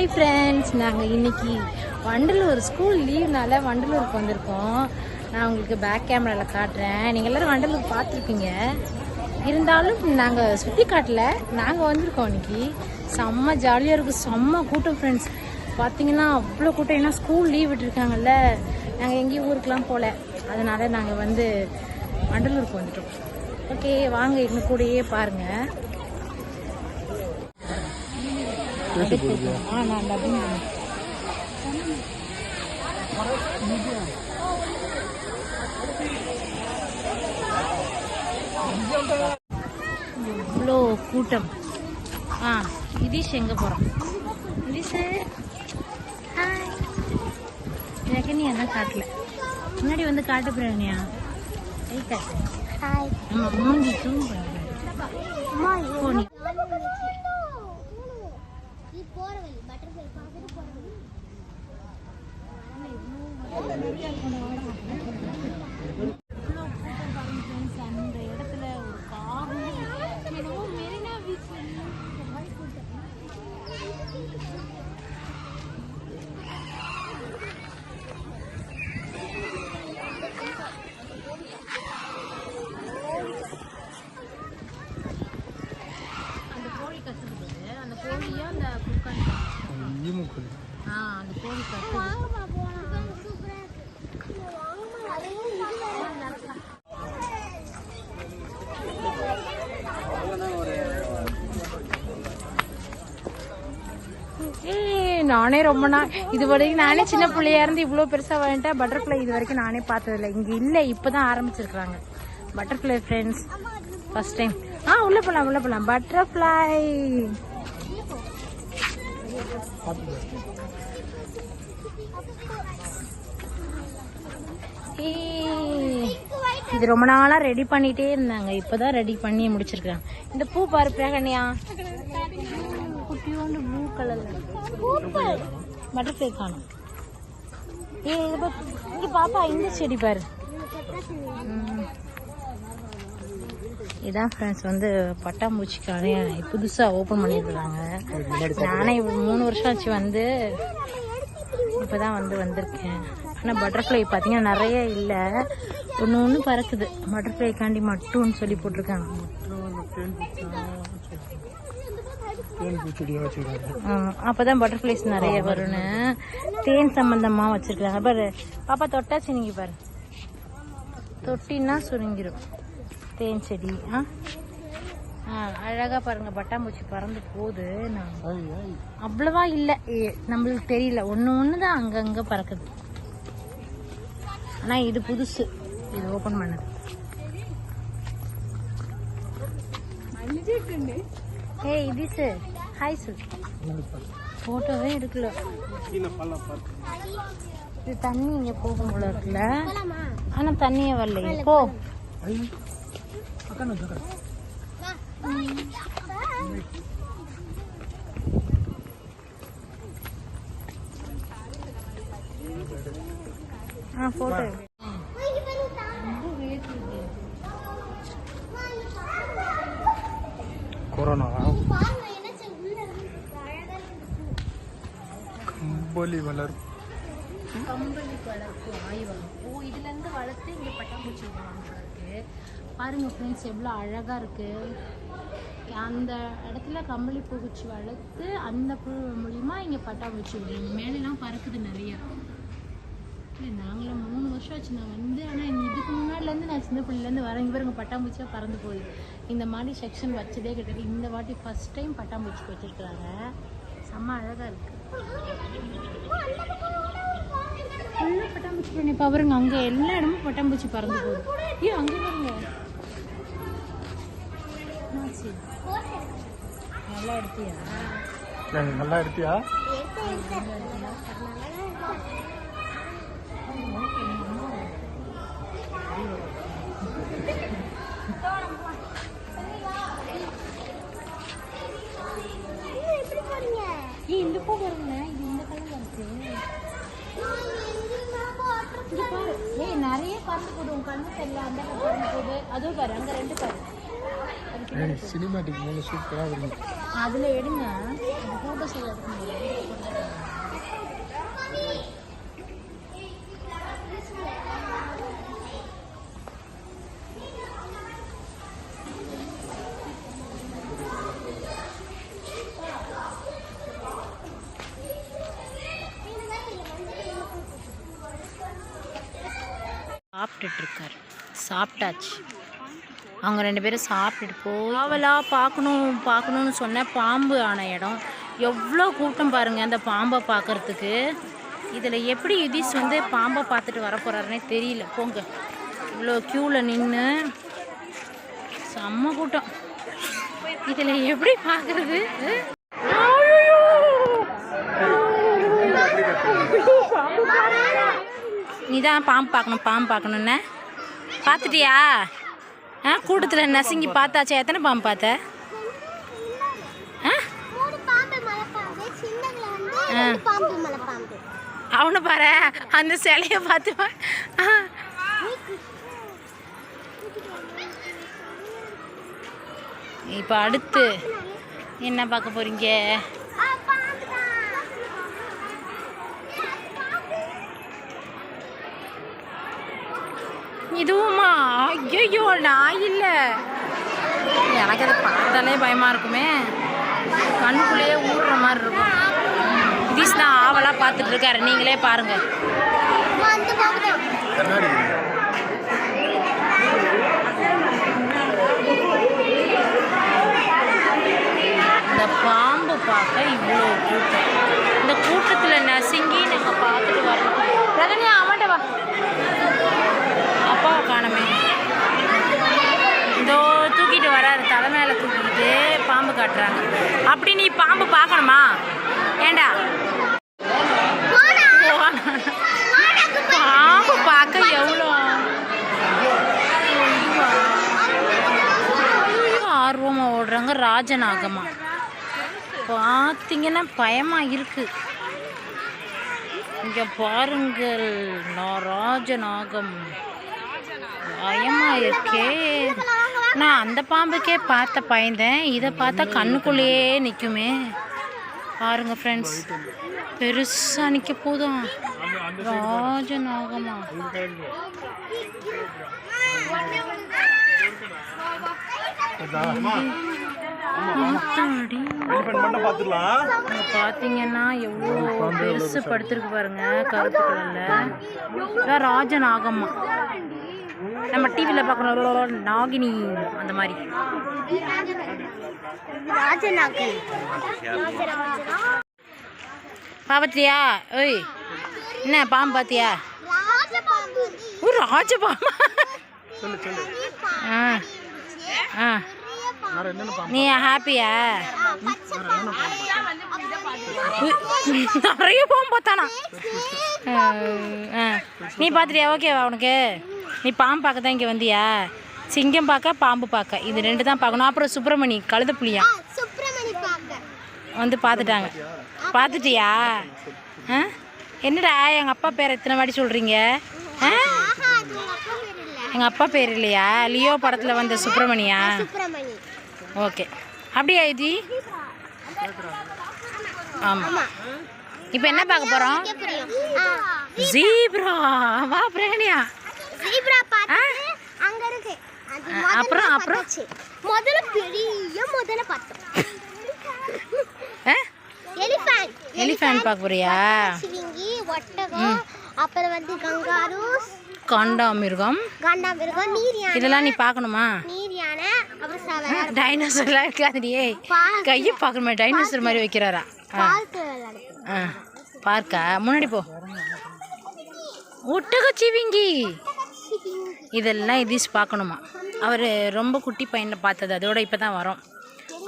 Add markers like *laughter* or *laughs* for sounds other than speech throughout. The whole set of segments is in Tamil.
ஹாய் ஃப்ரெண்ட்ஸ் நாங்கள் இன்னைக்கு வண்டலூர் ஸ்கூல் லீவ்னால வண்டலூருக்கு வந்திருக்கோம். நான் உங்களுக்கு பேக் கேமராவில் காட்டுறேன். நீங்கள் எல்லோரும் வண்டலூர் பார்த்துருப்பீங்க. இருந்தாலும் நாங்கள் சுற்றி காட்டல. நாங்கள் வந்திருக்கோம் இன்னைக்கு. செம்ம ஜாலியாக இருக்கும். செம்ம கூட்டம் ஃப்ரெண்ட்ஸ் பார்த்தீங்கன்னா அவ்வளோ கூட்டம். ஏன்னா ஸ்கூல் லீவ் விட்டுருக்காங்கல்ல. நாங்கள் எங்கேயும் ஊருக்கெலாம் போகல அதனால் நாங்கள் வந்து வண்டலூருக்கு வந்துட்டோம். ஓகே வாங்க இன்னும் கூடயே பாருங்கள் ஆ நான் டப்பிங் பண்ணேன். இவ்வளோ கூட்டம். ஆ இதீஷ் எங்கே போகிறோம் இதீஷ் ஹாய் எனக்கு நீ என்ன காட்டல? முன்னாடி வந்து காட்ட போறியா ஹாய் நம்ம மூஞ்சி தூங்க போனி போற வழி பட்டர்ஃப்ளை பார்த்துட்டு போற வழி இவ்வளோ கூட்டம் பாருங்க ஃப்ரெண்ட்ஸ் அந்த இடத்துல ஒரு கார் என்னவோ மெரினா பீச்சில் அந்த கோழி கத்துக்குது அந்த கோழியா அந்த ஆ கோழி நானே ரொம்ப நாள் இது வரைக்கும் நானே சின்ன பிள்ளையா இருந்து இவ்வளோ பெருசா வந்துட்டேன் பட்டர்ஃப்ளை இது வரைக்கும் நானே பார்த்ததில்ல. இங்க இல்ல இப்பதான் ஆரம்பிச்சிருக்காங்க பட்டர்ஃப்ளை ஃப்ரெண்ட்ஸ் ஃபர்ஸ்ட் டைம் ஆ உள்ள போலாம் உள்ள போலாம். பட்டர்ஃப்ளை இது ரொம்ப நாளா ரெடி பண்ணிட்டே இருந்தாங்க. இப்பதான் ரெடி பண்ணி முடிச்சிருக்காங்க இந்த பூ பாரு பிரகன்யா. குட்டியோண்டு ப்ளூ கலர்ல பட்டர்ஃப்ளை காணும். ஏ. இங்க பாப்பா இந்த செடி பாரு. இதான் ஃப்ரெண்ட்ஸ் வந்து பட்டாம்பூச்சிக்கான புதுசாக ஓப்பன் பண்ணியிருக்காங்க. நானே மூணு வருஷம் ஆச்சு வந்து இப்போ தான் வந்து வந்திருக்கேன். ஆனால் பட்டர்ஃப்ளை பார்த்தீங்கன்னா நிறைய இல்லை. ஒன்று ஒன்று பறக்குது. பட்டர்ஃப்ளை காண்டி மட்டும்னு சொல்லி போட்டிருக்காங்க. அப்போ தான் பட்டர்ஃப்ளைஸ் நிறைய வரும்னு. தேன் சம்பந்தமா வச்சிருக்காங்க பாரு பாப்பா தொட்டாச்சு நீங்க பாரு. தொட்டின்னா சுருங்கிரும். தேன் செடி. ஆ? ஆ, அழகா பாருங்க. பட்டாம்பூச்சி பறந்து போகுது. நான் அவ்வளவா இல்ல. நம்மளுக்கு தெரியல. ஒண்ணு ஒண்ணுதான் அங்கங்க பறக்குது. ஆனா இது புதுசு. இது ஓபன் பண்ணது. ஏய் இது ஹாய் சார் போட்டோவே எடுக்கல. இது தண்ணி இங்க போகும் போல இருக்குல்ல. ஆனா தண்ணியே வரலையே போ ஆ போட்டோ கொரோனா பாருங்க என்ன செய்ய உள்ள இருந்து அழகா இருக்கு கம்பளி வளர் கம்பளி வளர்ப்பு ஆய்வகம் ஓ இதுல இருந்து வளர்த்து இங்க பட்டாம்பூச்சி விடுவாங்க போல இருக்கு பாருங்க ஃப்ரெண்ட்ஸ் எவ்வளோ அழகாக இருக்குது அந்த இடத்துல கம்பளி பூச்சி வளர்த்து அந்த பூ மூலியமா இங்கே பட்டாம்பூச்சி விடுறாங்க மேலெலாம் பறக்குது நிறைய. இல்லை நாங்களும் மூணு வருஷம் ஆச்சு. நான் வந்து ஆனால் இதுக்கு முன்னாடிலேருந்து நான் சின்ன பிள்ளைலேருந்து வரேன். இங்கே பாருங்க பட்டாம்பூச்சியாக பறந்து போகுது. இந்த மாதிரி செக்ஷன் வச்சதே கிடையாது. இந்த வாட்டி ஃபஸ்ட் டைம் பட்டாம்பூச்சிக்கு வச்சுருக்குறாங்க. செம்ம அழகாக இருக்குது ஃபுல்லாக பட்டாம்பூச்சி பண்ணி பாருங்க அங்கே எல்லா இடமும் பட்டாம்பூச்சி பறந்து போகுது. ஐயோ அங்கே பாருங்க. நல்லா எடுத்தியா நல்லா எடுத்தியா? இந்த பூ இது இந்த கலர்ல இருக்கு ஏய் நிறைய பறந்து போகுது. உன் கண்ணு தெரியல. அந்த பக்கம் பறந்து அதுவும் பாரு அங்க ரெண்டு பாரு சினிமாட்டிக் மூணு சூப்பராக வருது. அதில் எடுங்க. ஃபோட்டோஸ் சாப்பிட்டுட்ருக்கார் சாப்பிட்டாச்சு. அவங்க ரெண்டு பேரும் சாப்பிட்டுட்டு போய் அவளா பார்க்கணும் பார்க்கணுன்னு சொன்ன பாம்பு ஆன இடம். எவ்வளோ கூட்டம் பாருங்கள் அந்த பாம்பை பார்க்கறதுக்கு. இதில் எப்படி யுதீஷ் வந்து பாம்பை பார்த்துட்டு வர தெரியல. போங்க. இவ்வளோ க்யூவில் நின்று செம்ம கூட்டம். இதில் எப்படி பார்க்குறது? நீ தான் பாம்பு பார்க்கணும் பாம்பு பார்க்கணுன்னு பார்த்துட்டியா? ஆ கூட்டத்தில் நசுங்கி பார்த்தாச்சா. எத்தனை பாம்பு பார்த்த? அவனை பாரு. அந்த சிலையை பார்த்து. இப்போ அடுத்து என்ன பார்க்க போறீங்க? இதுவுமா? ஐயோ நான் இல்லை. எனக்கு அதை பார்த்தாலே பயமாக இருக்குமே. கண்ணுக்குள்ளேயே ஊடுற மாதிரி இருக்கும். இதீஸ் தான் ஆவலாக பார்த்துட்டு இருக்காரு. நீங்களே பாருங்க. இந்த பாம்பு பார்க்க இவ்வளோ கூட்டம். இந்த கூட்டத்தில் நசுங்கி நம்ம பார்த்துட்டு வரோம் ரகனியா அவன்கிட்ட வா. அப்பாவை காணமே. இதோ தூக்கிட்டு வராரு தலை மேலே தூக்கிட்டு பாம்பு காட்டுறாங்க. அப்படி நீ பாம்பு பார்க்கணுமா? ஏண்டா? பாம்பு பார்க்க எவ்வளோ? ஆர்வமாக ஓடுறாங்க ராஜநாகமா. பார்த்தீங்கன்னா பயமாக இருக்கு. இங்கே பாருங்கள் நான் ராஜநாகம். பயமா இருக்கே நான் அந்த பாம்புக்கே பார்த்த பயந்தேன். இதை பார்த்தா கண்ணுக்குள்ளேயே நிற்குமே பாருங்க ஃப்ரெண்ட்ஸ் பெருசாக நிற்க போதும். ராஜநாகமா. பாத்தீங்கன்னா எவ்வளோ பெருசு படுத்திருக்கு பாருங்க கருப்பு கலர்ல ராஜநாகம்மா. நம்ம டிவியில் பார்க்கணும் நாகினி அந்த மாதிரி. பாத்தியா ஓய் என்ன பாம்பு பாத்தியா? ராஜபாம்பு. வந்து ஓ ராஜ பாம்பா சொல்லு சொல்லு. ஆ ஆ. நீ ஹாப்பியா பச்சை பாம்பு நிறைய பாம்பு பார்த்தானா. நீ பார்த்துட்டியா? ஓகேவா உனக்கு? நீ பாம்பு பார்க்க தான் இங்கே வந்தியா? சிங்கம் பார்க்க பாம்பு பார்க்க? இது ரெண்டு தான் பார்க்கணும். அப்புறம் சுப்பிரமணி கழுத புளியா வந்து பார்த்துட்டாங்க. பார்த்துட்டியா? ஆ? என்னடா எங்கள் அப்பா பேர் எத்தனை வாட்டி சொல்கிறீங்க ஆ? ஆஹா அது உங்க அப்பா பேர் இல்ல. எங்கள் அப்பா பேர் இல்லையா? லியோ படத்தில் வந்த சுப்பிரமணியா? சுப்பிரமணி. ஓகே. அப்படியா இது ஆமாம் இப்போ என்ன பார்க்க போகிறோம் ஜீப்ரா. வா பிரகனியா ஜீப்ரா பார்த்து அங்க இருக்கு. அப்புறம், அப்புறம்? முதல்ல பெரிய முதல்ல பார்த்தோம். எலிஃபண்ட் எலிஃபேண்ட் பார்க்க போறியா? சிவிங்கி ஒட்டகம் அப்புறம் வந்து கங்காரூஸ் காண்டாமிருகம். காண்டாமிருகம் நீர் இதெல்லாம் நீ பார்க்கணுமா? சவர டைனோசர்லாம் இருக்காதுடியே கையை பார்க்கணுமா டைனோசர் மாதிரி வைக்கிறாரா? ஆ. பார்க்கா? முன்னாடி போ. ஒட்டகச்சிவிங்கி. இதெல்லாம் எதிஸ் பார்க்கணுமா? அவர் ரொம்ப குட்டி பையனை பார்த்தது. அதோட இப்போ தான் வரோம்.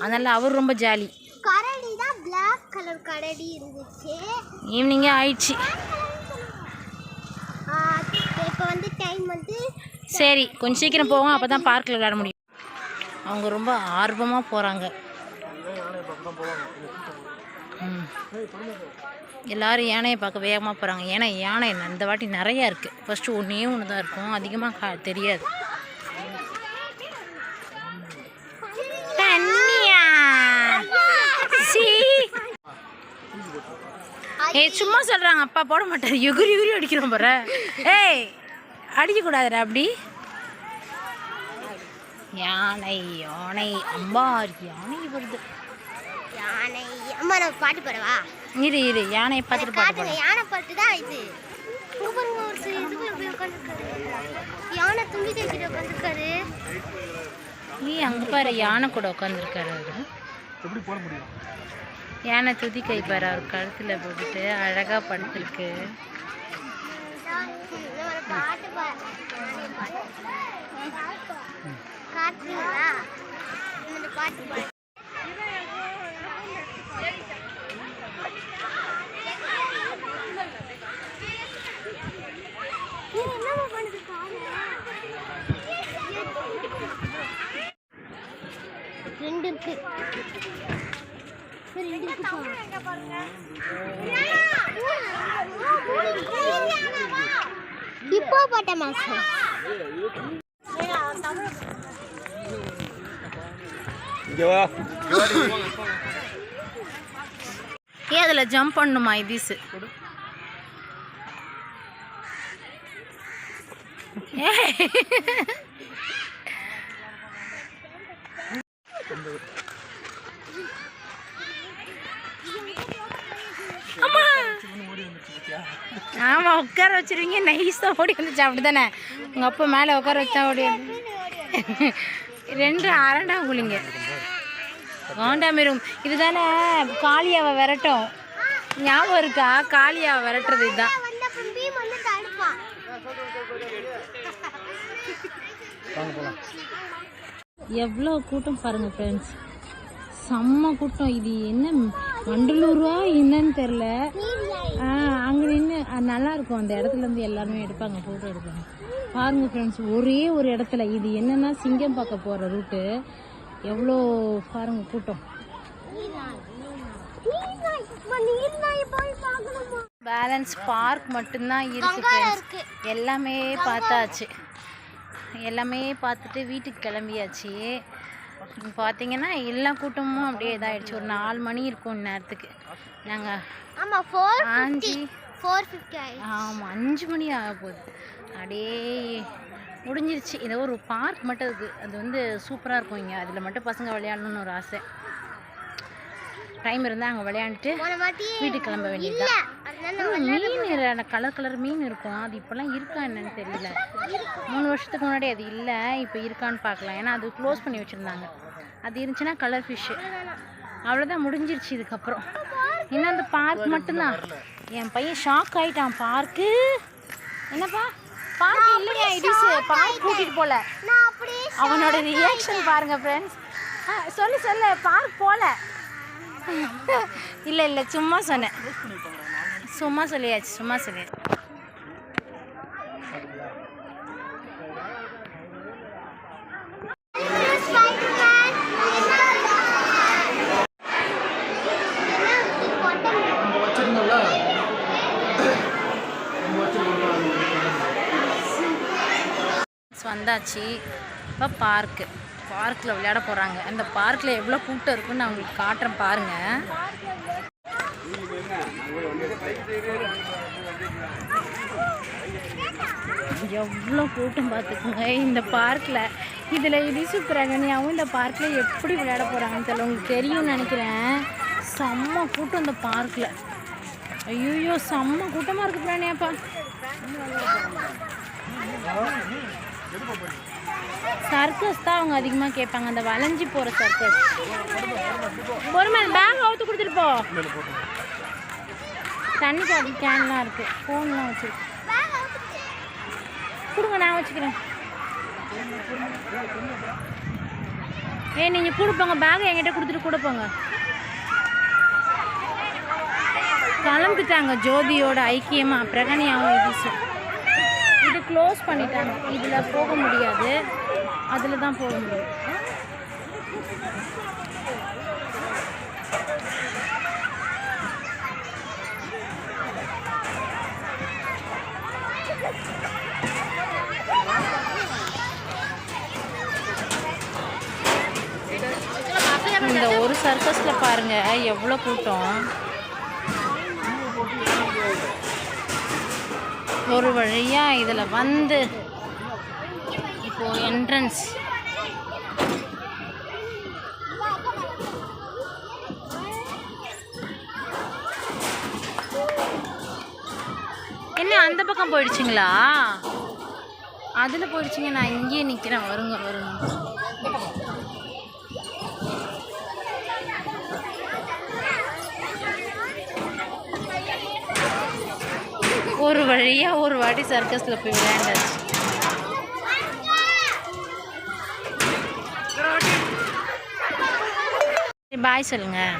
அதனால் அவர் ரொம்ப ஜாலி ஈவினிங்கே ஆயிடுச்சு. சரி கொஞ்சம் சீக்கிரம் போவோம். அப்போ தான் பார்க்கில் விளையாட முடியும். அவங்க ரொம்ப ஆர்வமாக போகிறாங்க ம். எல்லாரும் யானையை பார்க்க வேகமாக போகிறாங்க ஏன்னா யானை இந்த வாட்டி நிறையா இருக்குது ஃபஸ்ட்டு ஒன்றே ஒன்று தான் இருக்கும். அதிகமாக கா தெரியாது. தண்ணியா? ஏய் சும்மா சொல்கிறாங்க அப்பா போட மாட்டார். எகுரி எகுரி அடிக்கிறோம் போகிற ஏய் அடிக்கக்கூடாதுடா அப்படி. யானை யானை அம்பார் யானை வருது. யானை அம்மா நம்ம பாட்டு பாடவா? இரு இரு யானையை பார்த்துட்டு பாட்டு யானை பாட்டு தான் இது. யானை தும்பி தைக்கிட்டு உட்காந்துருக்காரு நீ அங்கே பாரு யானை கூட உட்காந்துருக்காரு அவரு. எப்படி போட முடியும்? யானை துதி கை பாரு அவர் கழுத்தில் போட்டுட்டு அழகாக படுத்துருக்கு. பாட்டு பாடு. காட்டுறீங்களா இந்த பாட்டு பாடு ரெண்டு இருக்கு ரெண்டு இருக்கு இப்போ போட்ட மாசம் இங்கே அதில் ஜம்ப் பண்ணுமா இதுஸு ஆமாம் உட்கார வச்சிருவீங்க. நைஸாக ஓடி வந்துச்சு. அப்படி தானே உங்கள் அப்பா மேலே உட்கார வச்சா ஓடி வந்து ரெண்டு அரண்டா குளிங்க காண்டாமிரும் இதுதானே? காளியாவை விரட்டும். ஞாபகம் இருக்கா? காளியாவை விரட்டுறது இதுதான். எவ்வளோ கூட்டம் பாருங்க ஃப்ரெண்ட்ஸ் செம்ம கூட்டம். இது என்ன வண்டலூரா என்னன்னு தெரில அங்கே நின்று நல்லா இருக்கும். அந்த இடத்துல இருந்து எல்லாருமே எடுப்பாங்க ஃபோட்டோ எடுப்பாங்க. பாருங்க ஃப்ரெண்ட்ஸ் ஒரே ஒரு இடத்துல இது என்னன்னா சிங்கம் பார்க்க போகிற ரூட்டு எவ்வளோ பாருங்க கூட்டம். பேலன்ஸ் பார்க் மட்டும்தான் இருக்கு ஃப்ரெண்ட்ஸ் எல்லாமே பார்த்தாச்சு. எல்லாமே பார்த்துட்டு வீட்டுக்கு கிளம்பியாச்சு. பார்த்தீங்கன்னா எல்லா கூட்டமும் அப்படியே இதாகிடுச்சு ஒரு நாலு மணி இருக்கும் நேரத்துக்கு நாங்கள் ஆமா ஃபோர் அஞ்சு ஃபோர் ஃபிஃப்டி ஆயிடுச்சு. ஆமாம் அஞ்சு மணி ஆக போகுது. அப்படியே முடிஞ்சிருச்சு. ஏதோ ஒரு பார்க் மட்டும் இருக்குது அது வந்து சூப்பராக இருக்கும் இங்கே. அதில் மட்டும் பசங்க விளையாடணும்னு ஒரு ஆசை. டைம் இருந்தால் அங்கே விளையாண்டுட்டு வீட்டுக்கு கிளம்ப இல்ல. வேண்டியதுதான். மீன் கலர் கலர் மீன் இருக்கும். அது இப்போல்லாம் இருக்கா என்னன்னு தெரியல. மூணு வருஷத்துக்கு முன்னாடி அது இல்லை. இப்போ இருக்கான்னு பார்க்கலாம். ஏன்னா அது க்ளோஸ் பண்ணி வச்சுருந்தாங்க. அது இருந்துச்சுன்னா கலர் ஃபிஷ்ஷு அவ்வளோதான் முடிஞ்சிருச்சு இதுக்கப்புறம். இன்னும் அந்த பார்க் மட்டும்தான். என் பையன் ஷாக் ஆயிட்டான். பார்க்கு என்னப்பா? பார்க் இல்லைங்க இடிஸ் பார்க் கூட்டிகிட்டு போல. அவனோட ரியாக்ஷன் பாருங்க ஃப்ரெண்ட்ஸ் சொல்லு சொல்லு பார்க் போல. *laughs* இல்லை இல்லை சும்மா சொன்னேன். சும்மா சொல்லியாச்சு சும்மா சொல்லியாச்சு. வந்தாச்சு. இப்போ பார்க்கு பார்க்கில் விளையாட போகிறாங்க அந்த பார்க்கில் எவ்வளோ கூட்டம் இருக்குன்னு நான் உங்களுக்கு காட்டுறேன் பாருங்கள் எவ்வளோ கூட்டம் பார்த்துக்குங்க. இந்த பார்க்கில் இதில் இடிசு பிரகனியாவும் இந்த பார்க்கில் எப்படி விளையாட போகிறாங்கன்னு தெரியல. உங்களுக்கு தெரியும்னு நினைக்கிறேன். செம்ம கூட்டம் இந்த பார்க்கில் ஐயோ செம்ம கூட்டமாக இருக்குது பிராணியாப்பா. சர்க்கஸ் தான் அவங்க அதிகமாக கேட்பாங்க. அந்த வளைஞ்சி போகிற சர்க்கஸ் பொறுமை பேக் அவுத்து கொடுத்துட்டு போ. தண்ணி பாட்டில் கேன்லாம் இருக்குது ஃபோன்லாம் வச்சுருக்கு கொடுங்க நான் வச்சுக்கிறேன். ஏ நீங்கள் கொடுப்போங்க பேக் என்கிட்ட கொடுத்துட்டு கொடுப்போங்க கிளம்பிட்டாங்க ஜோதியோட ஐக்கியமாக பிரகனியாவும் இதுசும் க்ளோஸ் பண்ணிட்டாங்க. இதில் போக முடியாது. அதில் தான் போக முடியும். இந்த ஒரு சர்க்கஸில் பாருங்கள் எவ்வளோ கூட்டம். ஒரு வழியா இதில் வந்து இப்போ என்ட்ரன்ஸ் என்ன அந்த பக்கம் போயிடுச்சிங்களா? அதில் போயிடுச்சிங்க நான் இங்கேயே நிற்கிறேன் வருங்க வருங்க. ஒரு வழியாக ஒரு வாட்டி சர்க்கஸில் போய் விளையாண்டாச்சு. பாய் சொல்லுங்கள்